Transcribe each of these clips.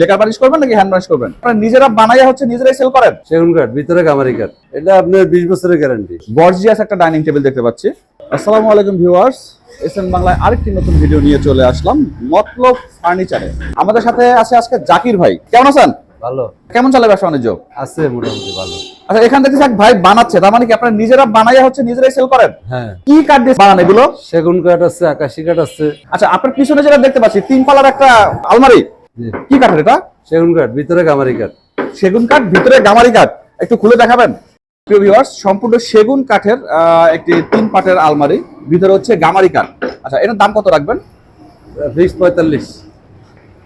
Lacquer varnish করবেন নাকি hand varnish করবেন? আপনারা নিজেরা বানাইয়া হচ্ছে নিজেরাই সেল করেন? সেগুন কাঠ ভিতরে কামারি কাঠ। এটা আপনার বিশ বছরের গ্যারান্টি গর্জিয়াস একটা ডাইনিং টেবিল দেখতে পাচ্ছি। আসসালামু আলাইকুম ভিউয়ার্স। এসএন বাংলায় আরেকটি নতুন ভিডিও নিয়ে চলে আসলাম মতলব ফার্নিচারে আমাদের সাথে আছে আজকে জাকির ভাই। কেমন আছেন? ভালো। কেমন চলে ব্যবসা বাণিজ্য? আছে মোটামুটি ভালো। আচ্ছা এখান থেকে এক ভাই বানাচ্ছে। তার মানে কি আপনারা নিজেরা বানাইয়া হচ্ছে নিজেরাই সেল করেন? হ্যাঁ। কি কাঠ দিয়ে বানান এগুলো? সেগুন কাঠ আছে আকাশি কাঠ আছে। আচ্ছা আপনার পিছনে যেটা দেখতে পাচ্ছি তিন পালার একটা আলমারি। কি কাঠ এটা? সেগুন কাঠ ভিতরে গামারি কাঠ। সেগুন কাঠ ভিতরে গামারি কাঠ। একটু খুলে দেখাবেন? প্রিয় ভিউয়ার্স সম্পূর্ণ সেগুন কাঠের একটি তিন পাটের আলমারি। ভিতরে হচ্ছে গামারি কাঠ। আচ্ছা এটার দাম কত রাখবেন? ফিক্স পঁয়তাল্লিশ।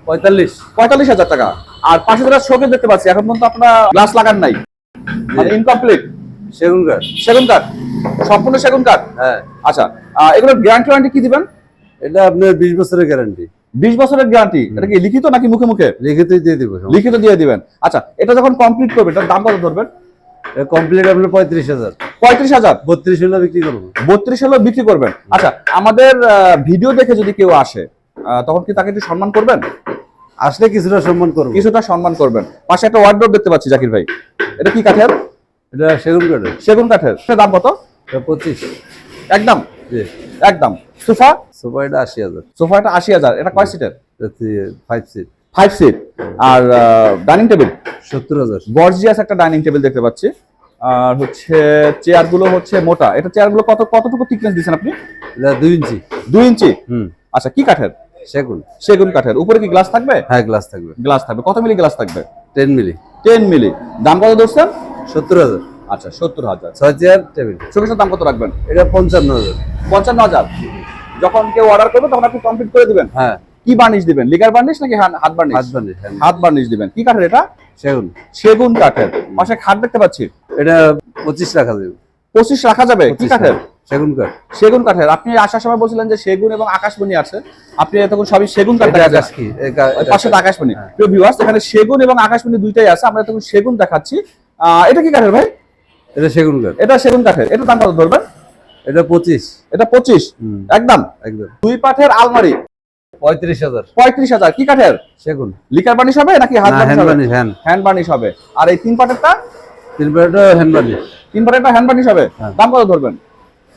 পঁয়তাল্লিশ। পঁয়তাল্লিশ হাজার টাকা। আর পাশে যেটা শোকে দেখতে পাচ্ছি এখন পর্যন্ত আপনারা গ্লাস লাগান নাই। মানে ইনকমপ্লিট সেগুন কাঠ। সেগুন কাঠ। সম্পূর্ণ সেগুন কাঠ? হ্যাঁ। আচ্ছা এগুলোর গ্যারান্টি ওয়ারেন্টি কি দিবেন? এটা আপনার বিশ বছরের গ্যারান্টি বিশ বছরের গ্যারান্টি এটা কি লিখিত নাকি মুখে মুখে? লিখিত দিয়ে দিব লিখিত দিয়ে দিবেন। আচ্ছা এটা যখন কমপ্লিট করবে এটার দাম কত ধরবেন? কমপ্লিট আপনার পঁয়ত্রিশ হাজার। পঁয়ত্রিশ হাজার? বত্রিশ হলে বিক্রি করব। বত্রিশ হলেও বিক্রি করবেন। আচ্ছা আমাদের ভিডিও দেখে যদি কেউ আসে তখন কি তাকে একটু সম্মান করবেন? আসলে কিছুটা সম্মান করব। কিছুটা সম্মান করবেন। পাশে একটা ওয়ার্ড্রোব দেখতে পাচ্ছি জাকির ভাই। এটা কি কাঠের? এটা সেগুন কাঠের। সেগুন কাঠের। সেটার দাম কত? পঁচিশ। একদম। একদম। সোফা? সোফা এটা আশি হাজার। সোফাটা আশি হাজার। এটা কয় সিটের ফাইভ সিট ফাইভ সিট আর ডাইনিং টেবিল সত্তর হাজার। গর্জিয়াস একটা ডাইনিং টেবিল দেখতে পাচ্ছি। আর হচ্ছে চেয়ারগুলো হচ্ছে মোটা। এটা চেয়ারগুলো কত কতটুকু থিকনেস দিচ্ছেন আপনি? দুই ইঞ্চি। দুই ইঞ্চি? হুম। আচ্ছা কি কাঠের? সেগুন। সেগুন কাঠের। উপরে কি গ্লাস থাকবে? হ্যাঁ গ্লাস থাকবে। গ্লাস থাকবে। কত মিলি গ্লাস থাকবে? টেন মিলি টেন মিলি দাম কত ধরছেন? সত্তর হাজার। আচ্ছা সত্তর হাজার। ছয় চেয়ার টেবিল শোকেশের দাম কত রাখবেন? এটা পঞ্চান্ন হাজার। পঞ্চান্ন হাজার। যখন কেউ অর্ডার করবে তখন আপনি কমপ্লিট করে দিবেন। হ্যাঁ। কি বার্নিশ দিবেন? লিগার বার্নিশ নাকি হাত- বার্নিশ হাত হ্যাঁ হাত বার্নিশ দিবেন। কি কাঠের এটা? সেগুন। সেগুন কাঠের। পাশে খাট দেখতে পাচ্ছি। এটা পঁচিশ রাখা যাবে। পঁচিশ রাখা যাবে? কি কাঠের? সেগুন কাঠ। সেগুন কাঠের। আপনি আসার সময় বলছিলেন যে সেগুন এবং আকাশমণি আছে। আপনি তখন সবই সেগুন কাঠ এটা দেখা আকাশ যাচ্ছে কি এটা এটা পাশে আকাশমণি। হ্যাঁ। প্রিয় ভিউয়ার্স এখানে সেগুন এবং আকাশমণি দুইটাই আছে। আমরা তখন সেগুন দেখাচ্ছি। আহ, এটা কি কাঠের ভাই? এটা সেগুন কাঠ। এটা সেগুন কাঠের। এটা দাম কত ধরবেন? এটা পঁচিশ। এটা পঁচিশ? একদম? একদম। দুই পাঠের আলমারি? পঁয়ত্রিশ হাজার। পঁয়ত্রিশ হাজার। কি কাঠের? সেগুন। লিকার হবে নাকি হ্যান্ড হবে? বানিশ হ্যান্ড হ্যান্ড বার্নিশ হবে। আর এই তিন পাটেরটা তিন হ্যান্ড বানিশ। তিন পাটেরটা হ্যান্ড হবে? হ্যাঁ। দাম কত ধরবেন?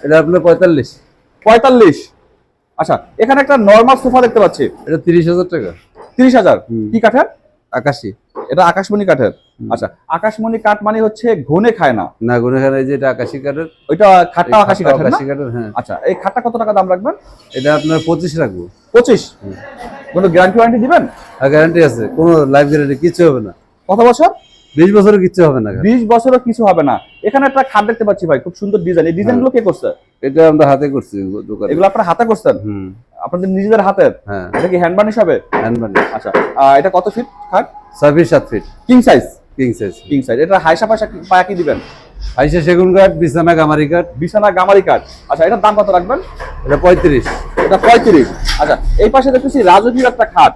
এটা আপনার পঁয়তাল্লিশ। পঁয়তাল্লিশ? আচ্ছা এখানে একটা নর্মাল সোফা দেখতে পাচ্ছি। এটা তিরিশ হাজার টাকা। তিরিশ হাজার। কি কাঠের? আকাশি। এটা আকাশমণি কাঠের। আচ্ছা আকাশমণি কাঠ মানে হচ্ছে ঘনে খায় না? না গুনে খানে যে এটা আকাশি কাঠের। ওইটা খাটটা আকাশি কাঠের না? আকাশি কাঠের হ্যাঁ। আচ্ছা এই খাটটা কত টাকা দাম রাখবেন? এটা আপনার পঁচিশ রাখব। পঁচিশ? কোনো গ্যারান্টি ওয়ারেন্টি দিবেন? আর গ্যারান্টি আছে কোনো লাইফ গ্যারান্টি কিছু হবে না। কত বছর? বিশ বছরের কিচ্ছু হবে না। বিশ বছরও কিছু হবে না। এখানে একটা খাট দেখতে পাচ্ছি ভাই খুব সুন্দর ডিজাইন এই ডিজাইনগুলো কে করছে? এটা আমরা হাতে করছি দোকানে। এগুলো আপনার হাতে করছেন? হুম। আপনাদের নিজেদের হাতের? হ্যাঁ। এটা কি হ্যান্ড বার্নিশ হবে? হ্যান্ড বানিশ আচ্ছা এটা কত ফিট খাট? ছয় ফিট সাত feet king size king size king size এটা হাইসা পাশা পায়া কি দিবেন? আইসা সেগুন কাঠ বিছানা গামারি কাঠ। বিছানা গামারি কাঠ। আচ্ছা এটার দাম কত রাখবেন? এটা পঁয়ত্রিশ। এটা পঁয়ত্রিশ। আচ্ছা এই পাশে দেখতেছি রাজকীয় একটা খাট।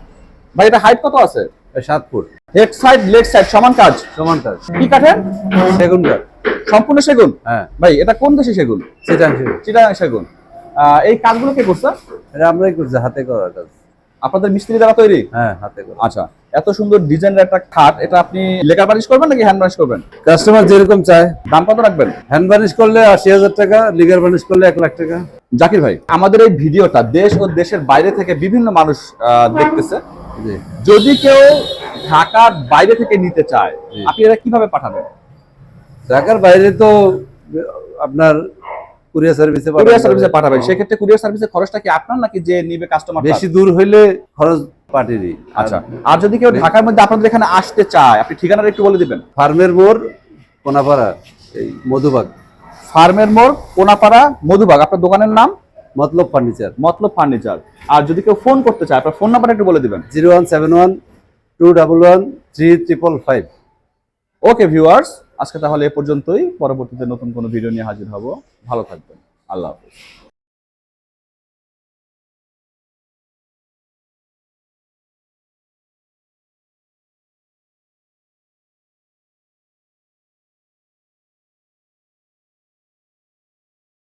ভাই এটা হাইট কত আছে? সাত foot. Head side leg side সমান কাজ? সমান কাঠ কি কাঠের? সেগুন কাঠ। সম্পূর্ণ সেগুন? হ্যাঁ। ভাই এটা কোন দেশে সেগুন? সেটা সেগুন। চিটাগাং সেগুন। এই কাজগুলো কে করছে? এটা আমরাই করছি হাতে করা কাজ। আপনাদের মিস্ত্রি দ্বারা তৈরি? হ্যাঁ হাতে করা। আচ্ছা। এত সুন্দর ডিজাইনের একটা খাট এটা আপনি লেকার বানিশ করবেন নাকি হ্যান্ড বানিশ করবেন? কাস্টমার যেরকম চায়। দাম কত রাখবেন? হ্যান্ড বানিশ করলে আশি হাজার টাকা লিগার বানিশ করলে এক লাখ টাকা। জাকির ভাই আমাদের এই ভিডিওটা দেশ ও দেশের বাইরে থেকে বিভিন্ন মানুষ দেখতেছে। যদি কেউ ঢাকার বাইরে থেকে নিতে চায় আপনি এটা কীভাবে পাঠাবেন? ঢাকার বাইরে তো আপনার কুরিয়ার সার্ভিসে কুরিয়ার সার্ভিসে পাঠাবেন। সেক্ষেত্রে কুরিয়ার সার্ভিসের খরচটা কি আপনার নাকি যে নিবে কাস্টমার বেশি দূর হইলে খরচ পাটিরই আচ্ছা আর যদি কেউ ঢাকার মধ্যে আপনাদের এখানে আসতে চায় আপনি ঠিকানাটা একটু বলে দিবেন। ফার্মের মোড় কোনাপাড়া এই মধুবাগ। ফার্মের মোড় কোনাপাড়া মধুবাগ আপনার দোকানের নাম? মতলব ফার্নিচার। মতলব ফার্নিচার। আর যদি কেউ ফোন করতে চায় আপনার ফোন নাম্বারটা একটু বলে দিবেন। Zero one seven one two double one three triple five. Okay viewers আজকে তাহলে এ পর্যন্তই। পরবর্তীতে নতুন কোনো ভিডিও নিয়ে হাজির হব। ভালো থাকবেন। আল্লাহ হাফেজ।